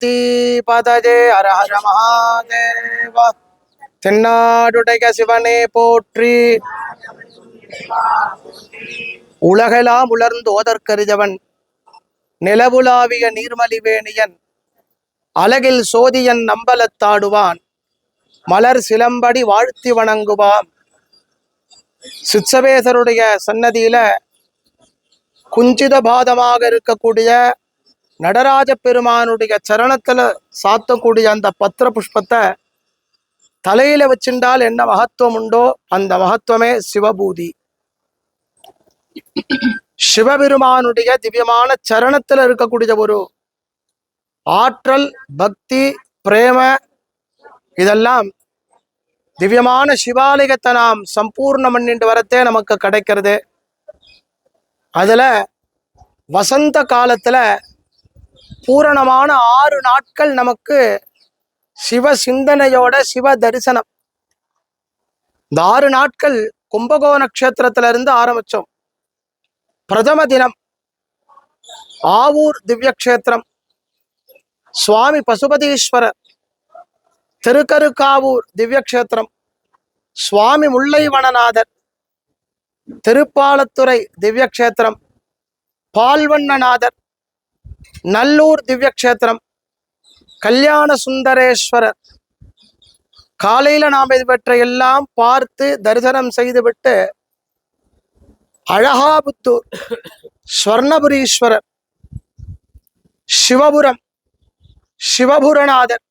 சக்தி பதஜே அரஹர மகாதேவா. தென்னாடுடைய சிவனே போற்றி. உலகெல்லாம் உலர்ந்து ஓதற்கரிதவன் நிலவுலாவிய நீர்மலிவேணியன் அழகில் சோதியன் நம்பலத்தாடுவான் மலர் சிலம்படி வாழ்த்தி வணங்குவான் சிச்சவேசருடைய சன்னதியில குஞ்சித பாதமாக இருக்கக்கூடிய நடராஜ பெருமானுடைய சரணத்தில் சாத்தக்கூடிய அந்த பத்திர புஷ்பத்தை தலையில வச்சிருந்தால் என்ன மகத்துவம் உண்டோ அந்த மகத்துவமே சிவபூதி. சிவபெருமானுடைய திவ்யமான சரணத்துல இருக்கக்கூடிய ஒரு ஆற்றல் பக்தி பிரேம இதெல்லாம் திவ்யமான சிவாலயத்தை நாம் சம்பூர்ணம் பண்ணிட்டு வரத்தே நமக்கு கிடைக்கிறது. அதுல வசந்த காலத்துல பூரணமான ஆறு நாட்கள் நமக்கு சிவ சிந்தனையோட சிவ தரிசனம் இந்த ஆறு நாட்கள் கும்பகோண நட்சத்திரத்துல இருந்து ஆரம்பிச்சோம். பிரதம தினம் ஆவூர் திவ்ய கஷேத்திரம் சுவாமி பசுபதீஸ்வரர் திருக்கருக்காவூர் திவ்ய கஷேத்திரம் சுவாமி முல்லைவனநாதர் திருப்பாலத்துறை திவ்ய கஷேத்திரம் பால்வண்ணநாதர் நல்லூர் திவ்ய கஷேத்திரம் கல்யாண சுந்தரேஸ்வரர் காலையில நாம் இவற்றை எல்லாம் பார்த்து தரிசனம் செய்துவிட்டு அழகாபுத்தூர் ஸ்வர்ணபுரீஸ்வரர் சிவபுரம் சிவபுரநாதர்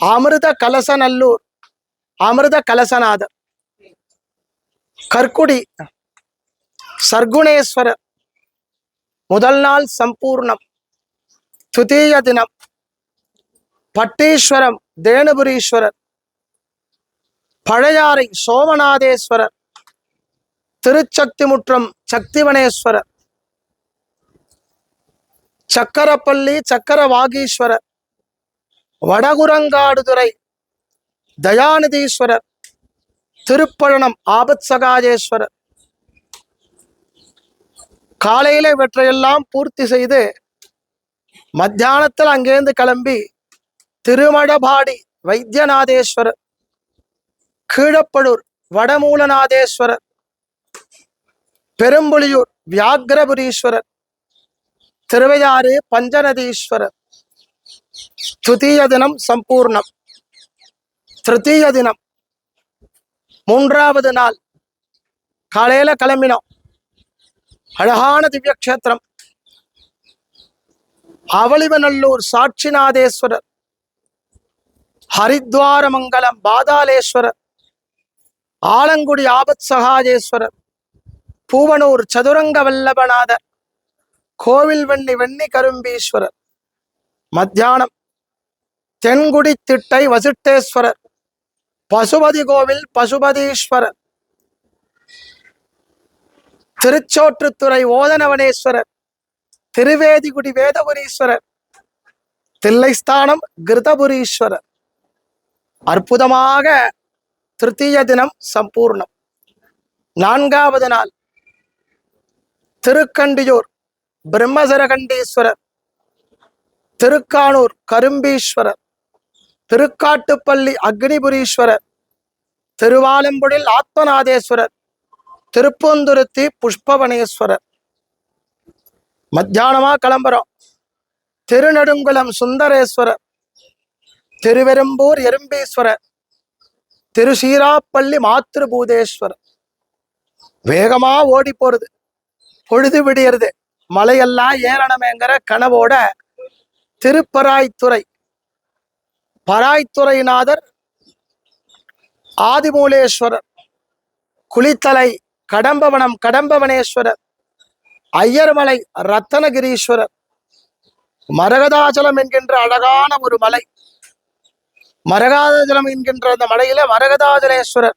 அமிர்த கலசநல்லூர் அமிர்த கலசநாதர் கற்குடி சர்க்குணேஸ்வரர் முதல் நாள் சம்பூர்ணம். துதீய தினம். பட்டீஸ்வரம் தேனுபுரீஸ்வரர். பழையாறை சோமநாதேஸ்வரர். திருச்சக்திமுற்றம் சக்திவனேஸ்வரர். சக்கரப்பள்ளி சக்கரவாகீஸ்வரர். வடகுரங்காடுதுறை தயாநிதீஸ்வரர். திருப்பழனம் ஆபத் சகாஜேஸ்வரர் காலையில இவற்றையெல்லாம் பூர்த்தி செய்து மத்தியானத்தில் அங்கேருந்து கிளம்பி திருமடபாடி வைத்தியநாதேஸ்வரர் கீழப்படூர் வடமூலநாதேஸ்வரர் பெரும்புலியூர் வியாகிரபுரீஸ்வரர் திருவையாறு பஞ்சநதீஸ்வரர். துதிய தினம் சம்பூர்ணம். திருத்தீய தினம் மூன்றாவது நாள். காலையில கிளம்பினோம். அழகான திவ்ய கஷேத்திரம் அவளிவநல்லூர் சாட்சிநாதேஸ்வரர். ஹரித்வாரமங்கலம் பாதாளேஸ்வரர். ஆலங்குடி ஆபத் சகாஜேஸ்வரர் பூவனூர் சதுரங்க வல்லபநாதர் கோவில் வெண்ணி வெண்ணி கரும்பீஸ்வரர் மத்தியானம். தென்குடி திட்டை வசிட்டேஸ்வரர். பசுபதி கோவில் பசுபதீஸ்வரர். திருச்சோற்றுத்துறை ஓதனவனேஸ்வரர் திருவேதிகுடி வேதபுரீஸ்வரர் தில்லைஸ்தானம் கிருதபுரீஸ்வரர். அற்புதமாக திருத்தீய தினம் சம்பூர்ணம். நான்காவது நாள் திருக்கண்டியூர் பிரம்மசரகண்டீஸ்வரர் திருக்கானூர் கரும்பீஸ்வரர் திருக்காட்டுப்பள்ளி அக்னிபுரீஸ்வரர் திருவாலம்புடில் ஆத்மநாதேஸ்வரர் திருப்பூந்துருத்தி புஷ்பவனேஸ்வரர் மத்தியானமாக கிளம்புறோம். திருநெடுங்குளம் சுந்தரேஸ்வரர் திருவெரும்பூர் எறும்பீஸ்வரர் திருசீராப்பள்ளி மாத்திருபூதேஸ்வரர் வேகமாக ஓடி போகிறது பொழுது விடியறது. மலையெல்லாம் ஏறணுமேங்கிற கனவோட திருப்பராய்த்துறை. பராய்த்துறைநாதர் ஆதிமூலேஸ்வரர். குளித்தலை கடம்பவனம் கடம்பவனேஸ்வரர் ஐயர்மலை ரத்தனகிரீஸ்வரர் மரகதாச்சலம் என்கின்ற அழகான ஒரு மலை. மரகதாச்சலம் என்கின்ற அந்த மலையில மரகதாஜலேஸ்வரர்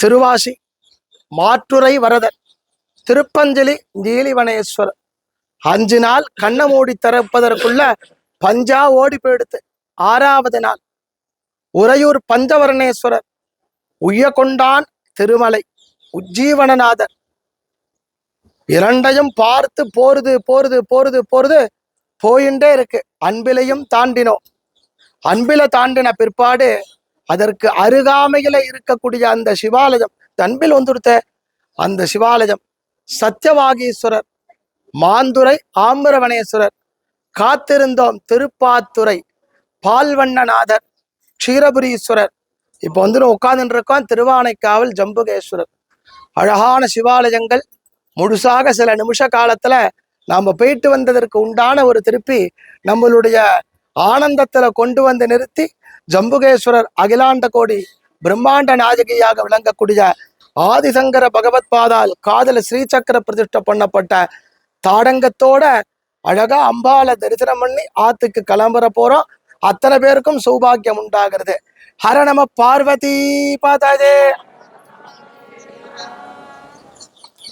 திருவாசி மாற்றுரை வரதர் திருப்பஞ்சலி நீலிவனேஸ்வரர். அஞ்சு நாள் கண்ணை மூடி திறப்பதற்குள்ள பஞ்சா ஓடி போயிடுத்து. ஆறாவது நாள் உறையூர் பஞ்சவர்ணேஸ்வரர் உய்யகொண்டான் திருமலை உஜ்ஜீவனநாதர் இரண்டையும் பார்த்து போறது போறது போறது போறது போயின்றே இருக்கு. அன்பிலையும் தாண்டினோம் அன்பில தாண்டின பிற்பாடு அதற்கு அருகாமையில இருக்கக்கூடிய அந்த சிவாலயம் அன்பில் வந்துடுத்த அந்த சிவாலயம் சத்தியவாகீஸ்வரர் மாந்துரை ஆம்பரவனேஸ்வரர் காத்திருந்தோம் திருப்பாத்துறை பால்வண்ணநாதர் க்ஷீரபுரீஸ்வரர் இப்போ வந்து உட்கார்ந்துட்டு இருக்கோம் திருவானைக்காவல் ஜம்புகேஸ்வரர். அழகான சிவாலயங்கள். முழுசாக சில நிமிஷ காலத்துல நாம் போயிட்டு வந்ததற்கு உண்டான ஒரு திருப்பி நம்மளுடைய ஆனந்தத்தில் கொண்டு வந்து நிறுத்தி ஜம்புகேஸ்வரர் அகிலாண்ட கோடி பிரம்மாண்ட நாயகியாக விளங்கக்கூடிய ஆதிசங்கர பகவத் பாதால் காதல ஸ்ரீசக்கர பிரதிஷ்டை பண்ணப்பட்ட தாடங்கத்தோட அழகா அம்பால தரிசனம் பண்ணி ஆத்துக்கு கிளம்புற போறோம். அத்தனை பேருக்கும் சௌபாகியம் உண்டாகிறது. ஹர நம பார்வதி பததே.